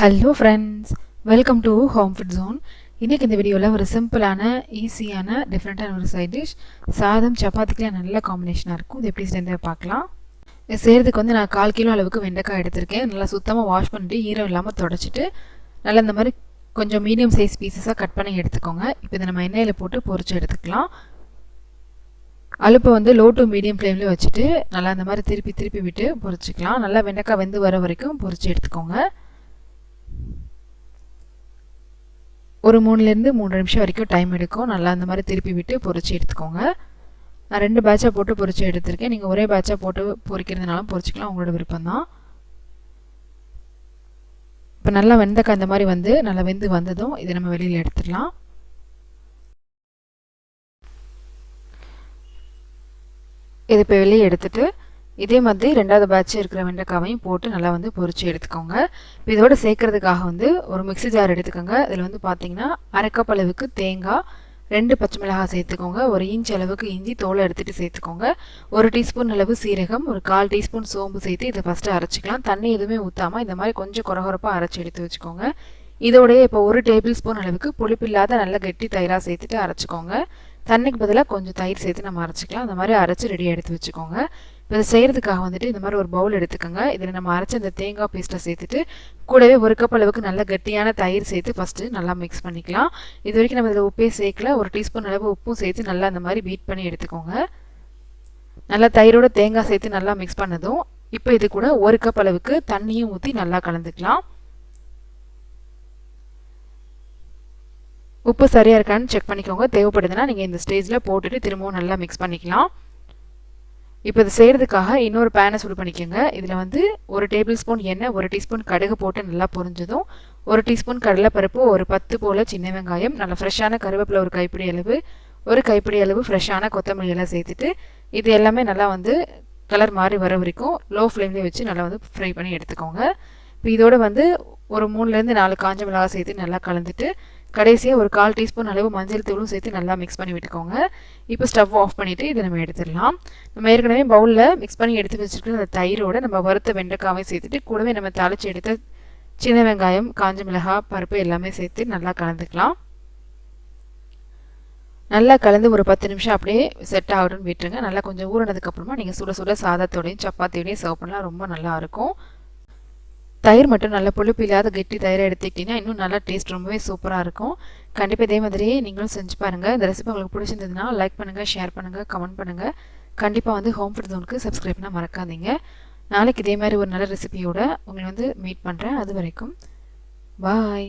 Hello friends welcome to home food zone இன்றைக்கி இந்த வீடியோவில் ஒரு சிம்பிளான ஈஸியான டிஃப்ரெண்ட்டான ஒரு சைட் டிஷ் சாதம் சப்பாத்திக்கெலாம் நல்ல காம்பினேஷனாக இருக்கும். இது எப்படி சேர்ந்து பார்க்கலாம். இது செய்கிறதுக்கு வந்து நான் கால் கிலோ அளவுக்கு வெண்டைக்காய் எடுத்திருக்கேன். நல்லா சுத்தமாக வாஷ் பண்ணிட்டு ஈரம் இல்லாமல் தொடச்சிட்டு நல்லா இந்த மாதிரி கொஞ்சம் மீடியம் சைஸ் பீசஸாக கட் பண்ணி எடுத்துக்கோங்க. இப்போ இதை நம்ம எண்ணெயில் போட்டு பொரிச்சு எடுத்துக்கலாம். அலுப்பை வந்து லோ டு மீடியம் ஃப்ளேமில் வச்சுட்டு நல்லா இந்த மாதிரி திருப்பி திருப்பி விட்டு பொரிச்சிக்கலாம். நல்லா வெண்டைக்காய் வெந்து வர வரைக்கும் பொரிச்சு எடுத்துக்கோங்க. ஒரு மூணுலேருந்து மூணு நிமிஷம் வரைக்கும் டைம் எடுக்கும். நல்லா அந்த மாதிரி திருப்பி விட்டு பொறிச்சு எடுத்துக்கோங்க. நான் ரெண்டு பேட்சாக போட்டு பொறிச்சு எடுத்திருக்கேன். நீங்கள் ஒரே பேட்சாக போட்டு பொறிக்கிறதுனாலும் பொரிச்சிக்கலாம் உங்களோட விருப்பம் தான் இப்போ நல்லா வெந்தக்காய் இந்த மாதிரி வந்து நல்லா வெந்து வந்ததும் இதை நம்ம வெளியில் எடுத்துடலாம். இது இப்போ வெளியே எடுத்துட்டு இதே மாதிரி ரெண்டாவது பேட்ச் இருக்கிற வெண்டைக்காவையும் போட்டு நல்லா வந்து பொறிச்சு எடுத்துக்கோங்க. இப்போ இதோட சேர்க்கறதுக்காக வந்து ஒரு மிக்சி ஜார் எடுத்துக்கோங்க. இதில் வந்து பார்த்தீங்கன்னா அரைக்கப் அளவுக்கு தேங்காய் ரெண்டு பச்சை மிளகாய் சேர்த்துக்கோங்க. ஒரு இன்ச் அளவுக்கு இஞ்சி தோலை எடுத்துகிட்டு சேர்த்துக்கோங்க. ஒரு டீஸ்பூன் அளவு சீரகம் ஒரு கால் டீஸ்பூன் சோம்பு சேர்த்து இதை ஃபஸ்ட்டு அரைச்சிக்கலாம். தண்ணி எதுவுமே ஊற்றாமல் இந்த மாதிரி கொஞ்சம் குறகுறப்பாக அரைச்சி எடுத்து வச்சுக்கோங்க. இதோடய இப்போ ஒரு டேபிள் ஸ்பூன் அளவுக்கு புளிப்பில்லாத நல்ல கெட்டி தயிராக சேர்த்துட்டு அரைச்சிக்கோங்க. தண்ணிக்கு பதிலாக கொஞ்சம் தயிர் சேர்த்து நம்ம அரைச்சிக்கலாம். அந்த மாதிரி அரைச்சி ரெடியாக எடுத்து வச்சுக்கோங்க. இப்போ இதை செய்கிறதுக்காக வந்துட்டு இந்த மாதிரி ஒரு பவுல் எடுத்துக்கோங்க. இதில் நம்ம அரைச்ச அந்த தேங்காய் பேஸ்ட்டை சேர்த்துட்டு கூடவே ஒரு கப் அளவுக்கு நல்ல கட்டியான தயிர் சேர்த்து ஃபஸ்ட்டு நல்லா மிக்ஸ் பண்ணிக்கலாம். இது வரைக்கும் நம்ம இதில் உப்பே சேர்க்கல. ஒரு டீஸ்பூன் அளவு உப்பும் சேர்த்து நல்லா அந்த மாதிரி பீட் பண்ணி எடுத்துக்கோங்க. நல்லா தயிரோட தேங்காய் சேர்த்து நல்லா மிக்ஸ் பண்ணதும் இப்போ இது கூட ஒரு கப் அளவுக்கு தண்ணியும் ஊற்றி நல்லா கலந்துக்கலாம். உப்பு சரியாக இருக்கான்னு செக் பண்ணிக்கோங்க. தேவைப்படுதுன்னா நீங்கள் இந்த ஸ்டேஜில் போட்டுட்டு திரும்பவும் நல்லா மிக்ஸ் பண்ணிக்கலாம். இப்போ இது செய்கிறதுக்காக இன்னொரு பேனை சூடு பண்ணிக்கோங்க. இதில் வந்து ஒரு டேபிள் ஸ்பூன் எண்ணெய் ஒரு டீஸ்பூன் கடுகு போட்டு நல்லா பொரிஞ்சதும் ஒரு டீஸ்பூன் கடலைப்பருப்பு ஒரு பத்து போல் சின்ன வெங்காயம் நல்லா ஃப்ரெஷ்ஷான கருவேப்பிலை ஒரு கைப்பிடி அளவு ஒரு கைப்பிடி அளவு ஃப்ரெஷ்ஷான கொத்தமல்லி எல்லாம் சேர்த்துட்டு இது எல்லாமே நல்லா வந்து கலர் மாறி வர வரைக்கும் லோ ஃப்ளேம்லேயே வச்சு நல்லா வந்து ஃப்ரை பண்ணி எடுத்துக்கோங்க. இப்போ இதோடு வந்து ஒரு மூணுலேருந்து நாலு காஞ்ச மிளகாய் சேர்த்து நல்லா கலந்துட்டு கடைசியாக ஒரு கால் டீஸ்பூன் அளவு மஞ்சள் தூளும் சேர்த்து நல்லா மிக்ஸ் பண்ணி விட்டுக்கோங்க. இப்போ ஸ்டவ் ஆஃப் பண்ணிவிட்டு இதை நம்ம எடுத்துடலாம். நம்ம ஏற்கனவே பவுலில் மிக்ஸ் பண்ணி எடுத்து வச்சுருக்கிற அந்த தயிரோட நம்ம வறுத்த வெண்டைக்காவை சேர்த்துட்டு கூடவே நம்ம தாளித்து எடுத்த சின்ன வெங்காயம் காஞ்ச மிளகாய் பருப்பு எல்லாமே சேர்த்து நல்லா கலந்துக்கலாம். நல்லா கலந்து ஒரு பத்து நிமிஷம் அப்படியே செட் ஆகட்டும்னு விட்டுருங்க. நல்லா கொஞ்சம் ஊறினதுக்கப்புறமா நீங்கள் சுட சுட சாதத்தோடையும் சப்பாத்தியோடையும் சர்வ் பண்ணலாம். ரொம்ப நல்லாயிருக்கும் தயிர் மட்டும் நல்லா புளிப்பு இல்லாத கெட்டி தயிரை எடுத்துக்கிட்டிங்கன்னா இன்னும் நல்லா டேஸ்ட் ரொம்பவே சூப்பராக இருக்கும். கண்டிப்பாக இதே மாதிரியே நீங்களும் செஞ்சு பாருங்கள் இந்த ரெசிபி உங்களுக்கு பிடிச்சிருந்ததுன்னா லைக் பண்ணுங்கள் ஷேர் பண்ணுங்கள் கமெண்ட் பண்ணுங்கள் கண்டிப்பாக வந்து ஹோம் ஃபுட் ஜோனுக்கு சப்ஸ்கிரைப்னா மறக்காதீங்க. நாளைக்கு இதே மாதிரி ஒரு நல்ல ரெசிபியோட உங்களை வந்து மீட் பண்ணுறேன் அது வரைக்கும் பாய்